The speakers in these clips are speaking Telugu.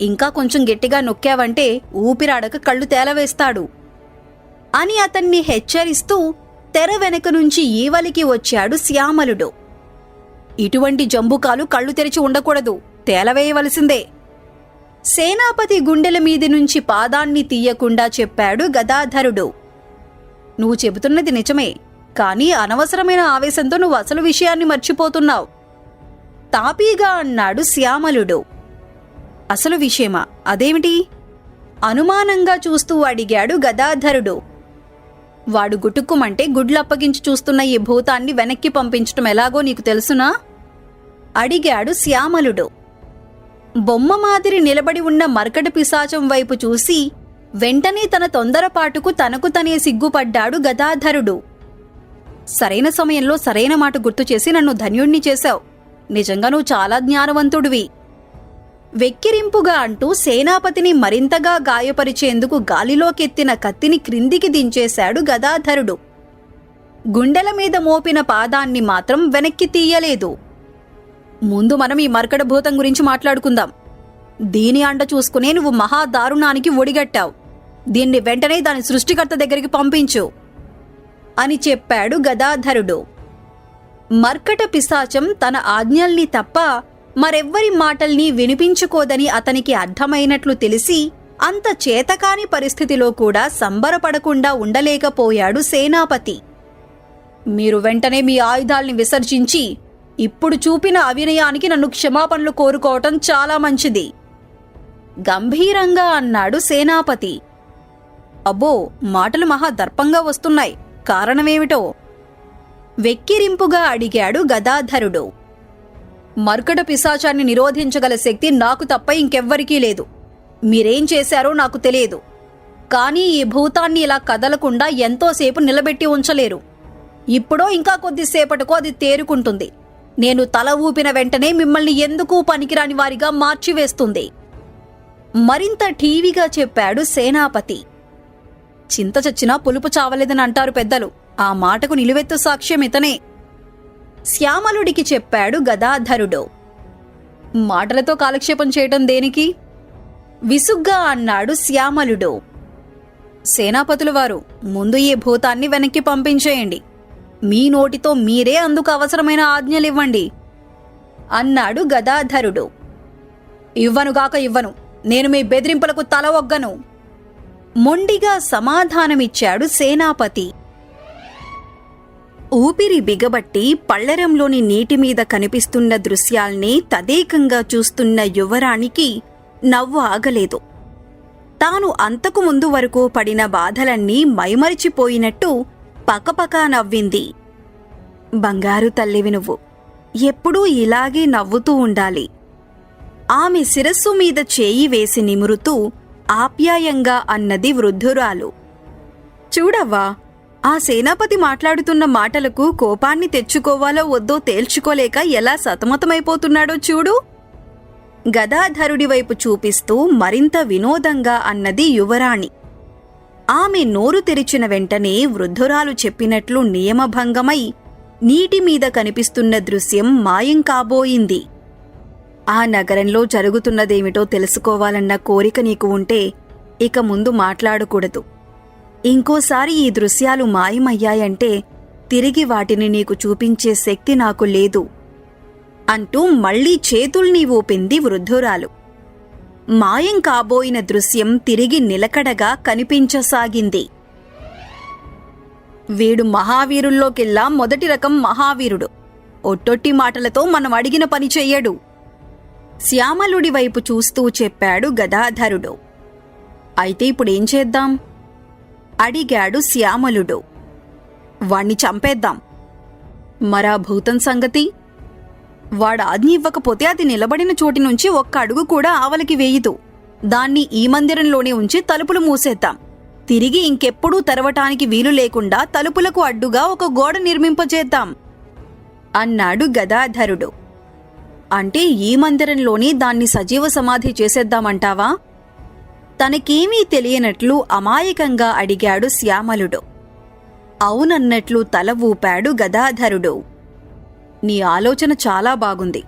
ఇంకా కొంచెం గట్టిగా నొక్కావంటే ఊపిరాడక కళ్ళు తేలవేస్తాడు. అని అతన్ని హెచ్చరిస్తూ తెర వెనక నుంచి ఈవలికి వచ్చాడు శ్యామలుడు. ఇటువంటి జంబుకాలు కళ్ళు తెరిచి ఉండకూడదు తేలవేయవలసిందే. సేనాపతి గుండెల మీది నుంచి పాదాన్ని తీయకుండా చెప్పాడు గదాధరుడు. నువ్వు చెబుతున్నది నిజమే కానీ అనవసరమైన ఆవేశంతో నువ్వు అసలు విషయాన్ని మర్చిపోతున్నావు తాపీగా అన్నాడు శ్యామలుడు. అసలు విషయమా? అదేమిటి? అనుమానంగా చూస్తూ అడిగాడు గదాధరుడు. వాడు గుటుక్కుమంటే గుడ్లు అప్పగించి చూస్తున్న ఈ భూతాన్ని వెనక్కి పంపించటం ఎలాగో నీకు తెలుసునా? అడిగాడు శ్యామలుడు. బొమ్మ మాదిరి నిలబడి ఉన్న మరకటి పిశాచం వైపు చూసి వెంటనే తన తొందరపాటుకు తనకు తనే సిగ్గుపడ్డాడు గదాధరుడు. సరైన సమయంలో సరైన మాట గుర్తు చేసి నన్ను ధన్యుణ్ణి చేశావు. నిజంగా నువ్వు చాలా జ్ఞానవంతుడివి. వెక్కిరింపుగా అంటూ సేనాపతిని మరింతగా గాయపరిచేందుకు గాలిలోకెత్తిన కత్తిని క్రిందికి దించేశాడు గదాధరుడు. గుండెల మీద మోపిన పాదాన్ని మాత్రం వెనక్కి తీయలేదు. ముందు మనం ఈ మరకడ భూతం గురించి మాట్లాడుకుందాం. దీని అండ చూసుకునే నువ్వు మహాదారుణానికి ఒడిగట్టావు. దీన్ని వెంటనే దాని సృష్టికర్త దగ్గరికి పంపించు. అని చెప్పాడు గదాధరుడు. మర్కట పిశాచం తన ఆజ్ఞల్ని తప్ప మరెవ్వరి మాటల్ని వినిపించుకోదని అతనికి అర్థమైనట్లు తెలిసి అంత చేతకాని పరిస్థితిలో కూడా సంబరపడకుండా ఉండలేకపోయాడు సేనాపతి. మీరు వెంటనే మీ ఆయుధాల్ని విసర్జించి ఇప్పుడు చూపిన అవినయానికి నన్ను క్షమాపణలు కోరుకోవటం చాలా మంచిది. గంభీరంగా అన్నాడు సేనాపతి. అబ్బో మాటలు మహా దర్పంగా వస్తున్నాయి. కారణమేమిటో? వెక్కిరింపుగా అడిగాడు గదాధరుడు. మర్కట పిశాచాన్ని నిరోధించగల శక్తి నాకు తప్ప ఇంకెవ్వరికీ లేదు. మీరేం చేశారో నాకు తెలియదు. కానీ ఈ భూతాన్ని ఇలా కదలకుండా ఎంతోసేపు నిలబెట్టి ఉంచలేరు. ఇప్పుడో ఇంకా కొద్దిసేపటికో అది తేరుకుంటుంది. నేను తల ఊపిన వెంటనే మిమ్మల్ని ఎందుకు పనికిరాని వారిగా మార్చివేస్తుంది? మరింత ఠీవిగా చెప్పాడు సేనాపతి. చింత చచ్చినా పులుపు చావలేదని అంటారు పెద్దలు. ఆ మాటకు నిలువెత్తు సాక్ష్యం ఇతనే. శ్యామలుడికి చెప్పాడు గదాధరుడు. మాటలతో కాలక్షేపం చేయటం దేనికి? విసుగ్గా అన్నాడు శ్యామలుడు. సేనాపతుల వారు ముందు ఈ భూతాన్ని వెనక్కి పంపించేయండి. మీ నోటితో మీరే అందుకు అవసరమైన ఆజ్ఞలివ్వండి అన్నాడు గదాధరుడు. ఇవ్వనుగాక ఇవ్వను నేను మీ బెదిరింపులకు తల ఒగ్గను. మొండిగా సమాధానమిచ్చాడు సేనాపతి. ఊపిరి బిగబట్టి పళ్ళరంలోని నీటి మీద కనిపిస్తున్న దృశ్యాల్ని తదేకంగా చూస్తున్న యువరానికి నవ్వు ఆగలేదు. తాను అంతకు ముందు వరకు పడిన బాధలన్నీ మైమరిచిపోయినట్టు పకపకా నవ్వింది. బంగారు తల్లివి నువ్వు. ఎప్పుడూ ఇలాగే నవ్వుతూ ఉండాలి. ఆమె శిరస్సు మీద చేయి వేసి నిమురుతూ ఆప్యాయంగా అన్నది వృద్ధురాలు. చూడవ్వా ఆ సేనాపతి మాట్లాడుతున్న మాటలకు కోపాన్ని తెచ్చుకోవాలో వద్దో తేల్చుకోలేక ఎలా సతమతమైపోతున్నాడో చూడు. గదాధరుడి వైపు చూపిస్తూ మరింత వినోదంగా అన్నది యువరాణి. ఆమె నోరు తెరిచిన వెంటనే వృద్ధురాలు చెప్పినట్లు నియమభంగమై నీటి మీద కనిపిస్తున్న దృశ్యం మాయం కాబోయింది. ఆ నగరంలో జరుగుతున్నదేమిటో తెలుసుకోవాలన్న కోరిక నీకు ఉంటే ఇక ముందు మాట్లాడకూడదు. ఇంకోసారి ఈ దృశ్యాలు మాయమయ్యాయంటే తిరిగి వాటిని నీకు చూపించే శక్తి నాకు లేదు అంటూ మళ్ళీ చేతుల్ని ఊపింది వృద్ధురాలు. మాయం కాబోయిన దృశ్యం తిరిగి నిలకడగా కనిపించసాగింది. వీడు మహావీరుల్లోకెల్లా మొదటి రకం మహావీరుడు. ఒట్టొట్టి మాటలతో మనం అడిగిన పని చెయ్యడు. శ్యామలుడి వైపు చూస్తూ చెప్పాడు గదాధరుడు. అయితే ఇప్పుడేం చేద్దాం? అడిగాడు శ్యామలుడు. వాణ్ణి చంపేద్దాం. మరా భూతం సంగతి? వాడు ఆజ్ఞ ఇవ్వకపోతే అది నిలబడిన చోటి నుంచి ఒక్క అడుగు కూడా ఆవలికి వేయదు. దాన్ని ఈ మందిరంలోనే ఉంచి తలుపులు మూసేద్దాం. తిరిగి ఇంకెప్పుడూ తెరవటానికి వీలు లేకుండా తలుపులకు అడ్డుగా ఒక గోడ నిర్మింపజేద్దాం అన్నాడు గదాధరుడు. అంటే ఈ మందిరంలోనే దాన్ని సజీవ సమాధి చేసేద్దామంటావా? తనకేమీ తెలియనట్లు అమాయకంగా అడిగాడు శ్యామలుడు. అవునన్నట్లు తల ఊపాడు గదాధరుడు. నీ ఆలోచన చాలా బాగుంది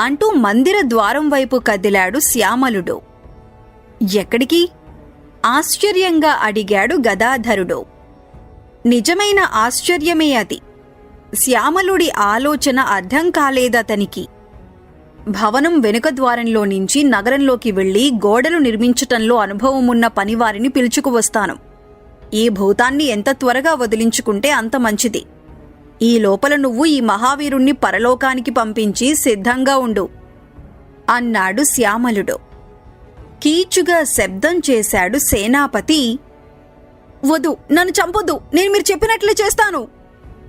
అంటూ మందిర ద్వారం వైపు కదిలాడు శ్యామలుడు. ఎక్కడికి? ఆశ్చర్యంగా అడిగాడు గదాధరుడు. నిజమైన ఆశ్చర్యమే అది. శ్యామలుడి ఆలోచన అర్థం కాలేదతనికి. భవనం వెనుక ద్వారంలో నుంచి నగరంలోకి వెళ్ళి గోడలు నిర్మించటంలో అనుభవమున్న పనివారిని పిలుచుకువస్తాను ఈ భూతాన్ని ఎంత త్వరగా వదిలించుకుంటే అంత మంచిది. ఈ లోపల నువ్వు ఈ మహావీరుణ్ణి పరలోకానికి పంపించి సిద్ధంగా ఉండు. అన్నాడు శ్యామలుడు. కీచుగా శబ్దం చేశాడు సేనాపతి. వదు నన్ను చంపొద్దు నేను మీరు చెప్పినట్లే చేస్తాను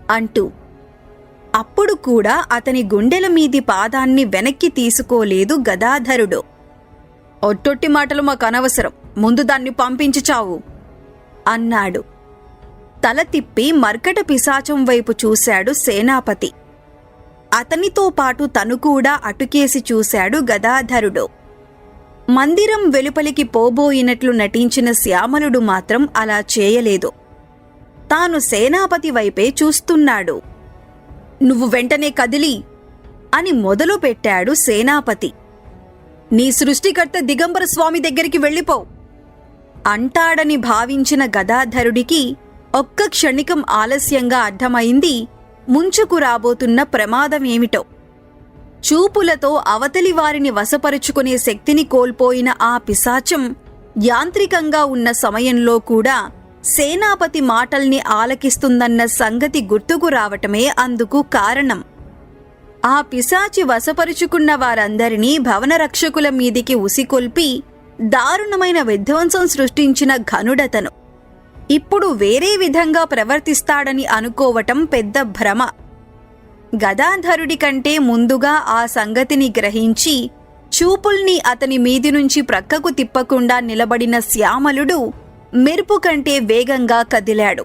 అంటూ అప్పుడు కూడా అతని గుండెల మీది పాదాన్ని వెనక్కి తీసుకోలేదు గదాధరుడు. ఒట్టొట్టి మాటలు మాకు అనవసరం ముందు దాన్ని పంపించి చావు అన్నాడు. తల తిప్పి మర్కట పిశాచం వైపు చూశాడు సేనాపతి. అతనితో పాటు తను కూడా అటుకేసి చూశాడు గదాధరుడు. మందిరం వెలుపలికి పోబోయినట్లు నటించిన శ్యామలుడు మాత్రం అలా చేయలేదు. తాను సేనాపతి వైపే చూస్తున్నాడు. నువ్వు వెంటనే కదిలి అని మొదలుపెట్టాడు సేనాపతి. నీ సృష్టికర్త దిగంబర స్వామి దగ్గరికి వెళ్ళిపో. అంటాడని భావించిన గదాధరుడికి ఒక్క క్షణికం ఆలస్యంగా అర్థమైంది ముంచుకు రాబోతున్న ప్రమాదమేమిటో. చూపులతో అవతలి వారిని వశపరుచుకునే శక్తిని కోల్పోయిన ఆ పిశాచం యాంత్రికంగా ఉన్న సమయంలో కూడా సేనాపతి మాటల్ని ఆలకిస్తుందన్న సంగతి గుర్తుకు రావటమే అందుకు కారణం. ఆ పిశాచి వశపరుచుకున్న వారందరినీ భవన రక్షకుల మీదికి ఉసికొల్పి దారుణమైన విధ్వంసం సృష్టించిన ఘనుడతను. ఇప్పుడు వేరే విధంగా ప్రవర్తిస్తాడని అనుకోవటం పెద్ద భ్రమ. గదాధరుడి కంటే ముందుగా ఆ సంగతిని గ్రహించి చూపుల్ని అతని మీది నుంచి ప్రక్కకు తిప్పకుండా నిలబడిన శ్యామలుడు మెరుపు కంటే వేగంగా కదిలాడు.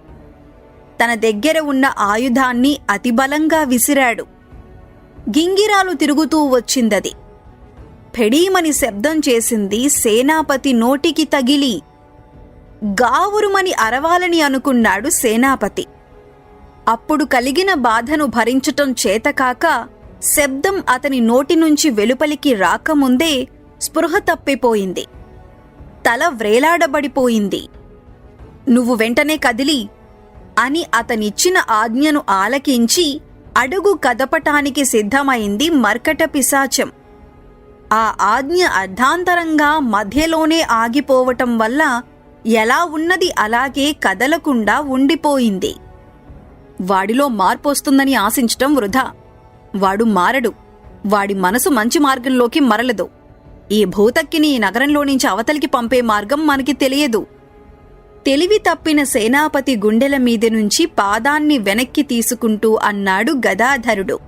తన దగ్గర ఉన్న ఆయుధాన్ని అతిబలంగా విసిరాడు. గింగిరాలు తిరుగుతూ వచ్చిందది. ఫెడీమని శబ్దం చేసింది సేనాపతి నోటికి తగిలి. గావురుమని అరవాలని అనుకున్నాడు సేనాపతి. అప్పుడు కలిగిన బాధను భరించటం చేతకాక శబ్దం అతని నోటి నుంచి వెలుపలికి రాకముందే స్పృహ తప్పిపోయింది. తల వ్రేలాడబడిపోయింది. నువ్వు వెంటనే కదిలి అని అతనిచ్చిన ఆజ్ఞను ఆలకించి అడుగు కదపటానికి సిద్ధమైంది మర్కట పిశాచం. ఆ ఆజ్ఞ అర్ధాంతరంగా మధ్యలోనే ఆగిపోవటం వల్ల ఎలా ఉన్నది అలాగే కదలకుండా ఉండిపోయింది. వాడిలో మార్పొస్తుందని ఆశించటం వృధా. వాడు మారడు. వాడి మనసు మంచి మార్గంలోకి మరలదు. ఈ భూతక్కిని ఈ నగరంలో నుంచి అవతలికి పంపే మార్గం మనకి తెలియదు. తెలివి తప్పిన సేనాపతి గుండెల మీద నుంచి పాదాన్ని వెనక్కి తీసుకుంటూ అన్నాడు గదాధరుడు.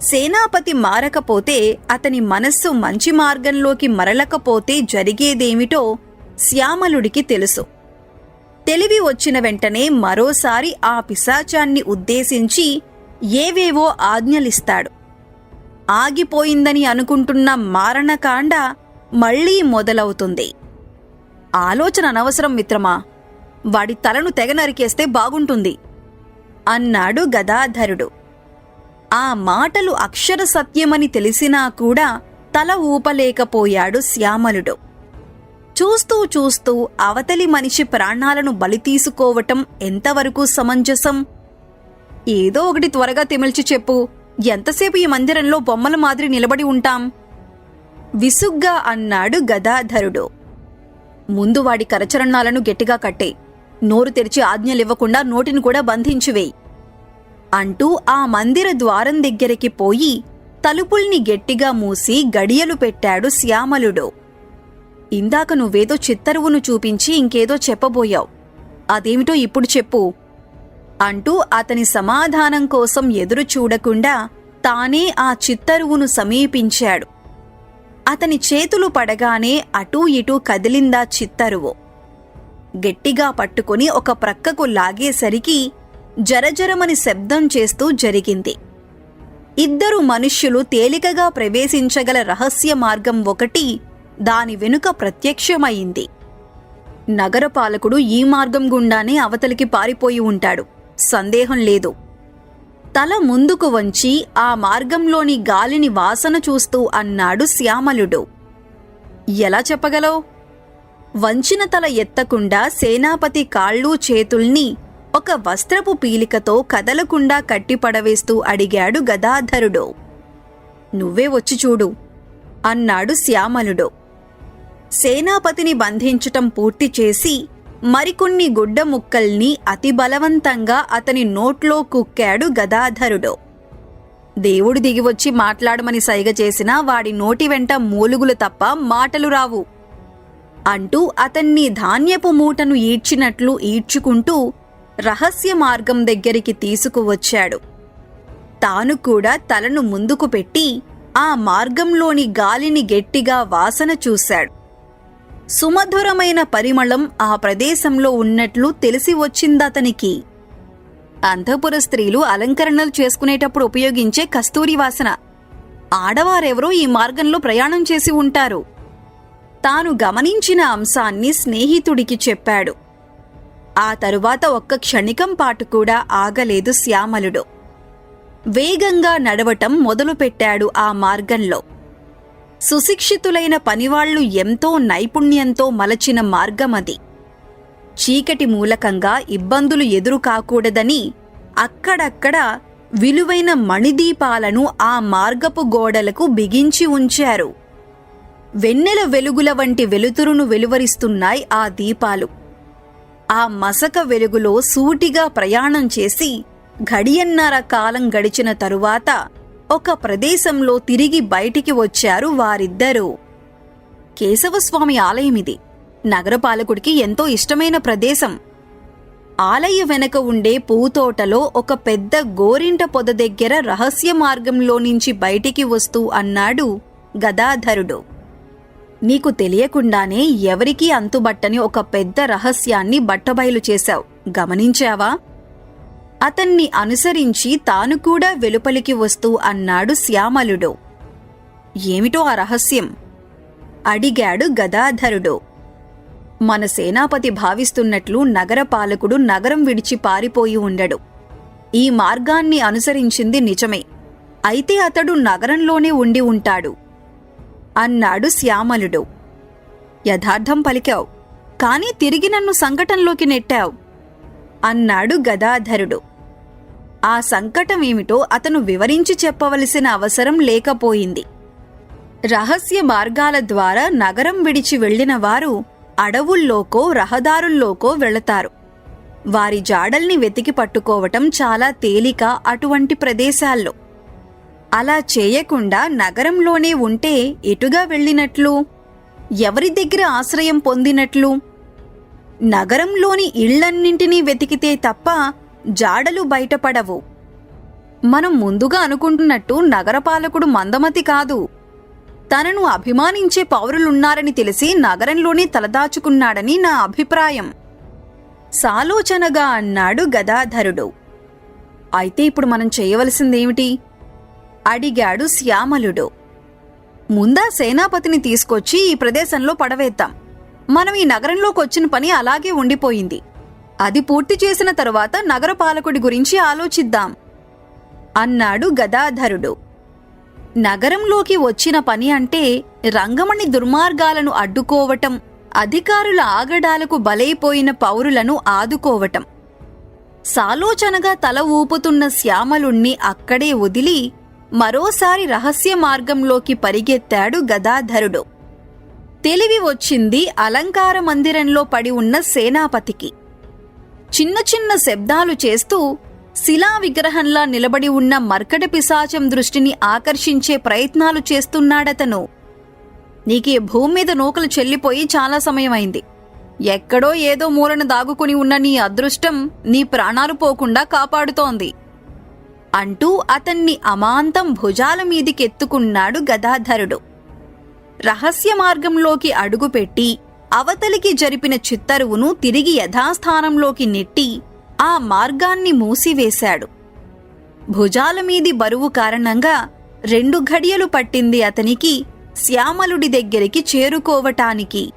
సేనాపతి మారకపోతే అతని మనస్సు మంచి మార్గంలోకి మరలకపోతే జరిగేదేమిటో శ్యామలుడికి తెలుసు. తెలివి వచ్చిన వెంటనే మరోసారి ఆ పిశాచాన్ని ఉద్దేశించి ఏవేవో ఆజ్ఞలిస్తాడు. ఆగిపోయిందని అనుకుంటున్న మారణకాండ మళ్ళీ మొదలవుతుంది. ఆలోచన అనవసరం మిత్రమా? వాడి తలను తెగ నరికేస్తే బాగుంటుంది. అన్నాడు గదాధరుడు. ఆ మాటలు అక్షర సత్యమని తెలిసినా కూడా తల ఊపలేకపోయాడు శ్యామలుడు. చూస్తూ చూస్తూ అవతలి మనిషి ప్రాణాలను బలి తీసుకోవటం ఎంతవరకు సమంజసం? ఏదో ఒకటి త్వరగా తెమిల్చి చెప్పు. ఎంతసేపు ఈ మందిరంలో బొమ్మల మాదిరి నిలబడి ఉంటాం? విసుగ్గా అన్నాడు గదాధరుడు. ముందు వాడి కరచరణాలను గట్టిగా కట్టే. నోరు తెరిచి ఆజ్ఞలివ్వకుండా నోటిని కూడా బంధించివేయి అంటూ ఆ మందిర ద్వారం దగ్గరికి పోయి తలుపుల్ని గట్టిగా మూసి గడియలు పెట్టాడు శ్యామలుడు. ఇందాక నువ్వేదో చిత్తరువును చూపించి ఇంకేదో చెప్పబోయావు. అదేమిటో ఇప్పుడు చెప్పు. అంటూ అతని సమాధానం కోసం ఎదురు చూడకుండా తానే ఆ చిత్తరువును సమీపించాడు. అతని చేతులు పడగానే అటూ ఇటూ కదిలిందా చిత్తరువు. గట్టిగా పట్టుకుని ఒక ప్రక్కకు లాగేసరికి జరజరమని శబ్దం చేస్తూ జరిగింది. ఇద్దరు మనుష్యులు తేలికగా ప్రవేశించగల రహస్య మార్గం ఒకటి దాని వెనుక ప్రత్యక్షమైంది. నగరపాలకుడు ఈ మార్గం గుండానే అవతలికి పారిపోయి ఉంటాడు. సందేహం లేదు. తల ముందుకు వంచి ఆ మార్గంలోని గాలిని వాసన చూస్తూ అన్నాడు శ్యామలుడు. ఎలా చెప్పగలవు? వంచిన తల ఎత్తకుండా సేనాపతి కాళ్ళు చేతుల్ని ఒక వస్త్రపు పీలికతో కదలకుండా కట్టిపడవేస్తూ అడిగాడు గదాధరుడు. నువ్వే వచ్చి చూడు అన్నాడు శ్యామలుడు. సేనాపతిని బంధించటం పూర్తి చేసి మరికొన్ని గుడ్డ ముక్కల్ని అతి బలవంతంగా అతని నోట్లో కుక్కాడు గదాధరుడు. దేవుడు దిగివచ్చి మాట్లాడమని సైగ చేసినా వాడి నోటి వెంట మూలుగులు తప్ప మాటలు రావు. అంటూ అతన్ని ధాన్యపు మూటను ఈడ్చినట్లు ఈడ్చుకుంటూ రహస్య మార్గం దగ్గరికి తీసుకువచ్చాడు. తాను కూడా తలను ముందుకు పెట్టి ఆ మార్గంలోని గాలిని గట్టిగా వాసన చూశాడు. సుమధురమైన పరిమళం ఆ ప్రదేశంలో ఉన్నట్లు తెలిసి వచ్చిందతనికి అంతఃపుర స్త్రీలు అలంకరణలు చేసుకునేటప్పుడు ఉపయోగించే కస్తూరి వాసన. ఆడవారెవరో ఈ మార్గంలో ప్రయాణం చేసి ఉంటారు. తాను గమనించిన అంశాన్ని స్నేహితుడికి చెప్పాడు. ఆ తరువాత ఒక్క క్షణికం పాటు కూడా ఆగలేదు శ్యామలుడు. వేగంగా నడవటం మొదలుపెట్టాడు ఆ మార్గంలో. సుశిక్షితులైన పనివాళ్ళు ఎంతో నైపుణ్యంతో మలచిన మార్గమది చీకటి మూలకంగా ఇబ్బందులు ఎదురు కాకూడదని అక్కడక్కడ విలువైన మణిదీపాలను ఆ మార్గపు గోడలకు బిగించి ఉంచారు. వెన్నెల వెలుగుల వంటి వెలుతురును వెలువరిస్తున్నాయి ఆ దీపాలు. ఆ మసక వెలుగులో సూటిగా ప్రయాణం చేసి గడియన్నర కాలం గడిచిన తరువాత ఒక ప్రదేశంలో తిరిగి బయటికి వచ్చారు వారిద్దరూ. కేశవస్వామి ఆలయమిది నగరపాలకుడికి ఎంతో ఇష్టమైన ప్రదేశం. ఆలయ వెనక ఉండే పూతోటలో ఒక పెద్ద గోరింట పొద దగ్గర రహస్య మార్గంలో నుంచి బయటికి వస్తూ అన్నాడు గదాధరుడు. నీకు తెలియకుండానే ఎవరికీ అంతుబట్టని ఒక పెద్ద రహస్యాన్ని బట్టబయలు చేశావు. గమనించావా? అతన్ని అనుసరించి తాను కూడా వెలుపలికి వస్తూ అన్నాడు శ్యామలుడు. ఏమిటో ఆ రహస్యం? అడిగాడు గదాధరుడు. మన సేనాపతి భావిస్తున్నట్లు నగరపాలకుడు నగరం విడిచి పారిపోయి ఉండడు. ఈ మార్గాన్ని అనుసరించింది నిజమే. అయితే అతడు నగరంలోనే ఉండి ఉంటాడు. అన్నాడు శ్యామలుడు. యథార్థం పలికావు. కాని తిరిగి నన్ను సంకటంలోకి నెట్టావు. అన్నాడు గదాధరుడు. ఆ సంకటం ఏమిటో అతను వివరించి చెప్పవలసిన అవసరం లేకపోయింది. రహస్య మార్గాల ద్వారా నగరం విడిచి వెళ్ళిన వారు అడవుల్లోకో రహదారుల్లోకో వెళతారు. వారి జాడల్ని వెతికి పట్టుకోవటం చాలా తేలిక అటువంటి ప్రదేశాల్లో. అలా చేయకుండా నగరంలోనే ఉంటే ఎటుగా వెళ్ళినట్లు? ఎవరి దగ్గర ఆశ్రయం పొందినట్లు? నగరంలోని ఇళ్ళన్నింటినీ వెతికితే తప్ప జాడలు బయటపడవు. మనం ముందుగా అనుకుంటున్నట్టు నగరపాలకుడు మందమతి కాదు. తనను అభిమానించే పౌరులున్నారని తెలిసి నగరంలోనే తలదాచుకున్నాడని నా అభిప్రాయం. సాలోచనగా అన్నాడు గదాధరుడు. అయితే ఇప్పుడు మనం చేయవలసిందేమిటి? అడిగాడు శ్యామలుడు. ముందా సేనాపతిని తీసుకొచ్చి ఈ ప్రదేశంలో పడవేద్దాం. మనం ఈ నగరంలోకి వచ్చిన పని అలాగే ఉండిపోయింది. అది పూర్తి చేసిన తరువాత నగరపాలకుడి గురించి ఆలోచిద్దాం అన్నాడు గదాధరుడు. నగరంలోకి వచ్చిన పని అంటే రంగమణి దుర్మార్గాలను అడ్డుకోవటం అధికారుల ఆగడాలకు బలైపోయిన పౌరులను ఆదుకోవటం. సాలోచనగా తల ఊపుతున్న శ్యామలుణ్ణి అక్కడే వదిలి మరోసారి రహస్య మార్గంలోకి పరిగెత్తాడు గదాధరుడు. తెలివి వచ్చింది అలంకార మందిరంలో పడి ఉన్న సేనాపతికి. చిన్న చిన్న శబ్దాలు చేస్తూ శిలా విగ్రహంలా నిలబడి ఉన్న మర్కట పిశాచం దృష్టిని ఆకర్షించే ప్రయత్నాలు చేస్తున్నాడతను. నీకీ భూమి మీద నూకలు చెల్లిపోయి చాలా సమయమైంది. ఎక్కడో ఏదో మూలన దాగుకుని ఉన్న నీ అదృష్టం నీ ప్రాణాలు పోకుండా కాపాడుతోంది. అంటూ అతన్ని అమాంతం భుజాల మీదికెత్తుకున్నాడు గదాధరుడు. రహస్య మార్గంలోకి అడుగుపెట్టి అవతలికి జరిపిన చిత్తరువును తిరిగి యథాస్థానంలోకి నెట్టి ఆ మార్గాన్ని మూసివేశాడు. భుజాల మీది బరువు కారణంగా రెండు ఘడియలు పట్టింది అతనికి శ్యామలుడి దగ్గరికి చేరుకోవటానికి.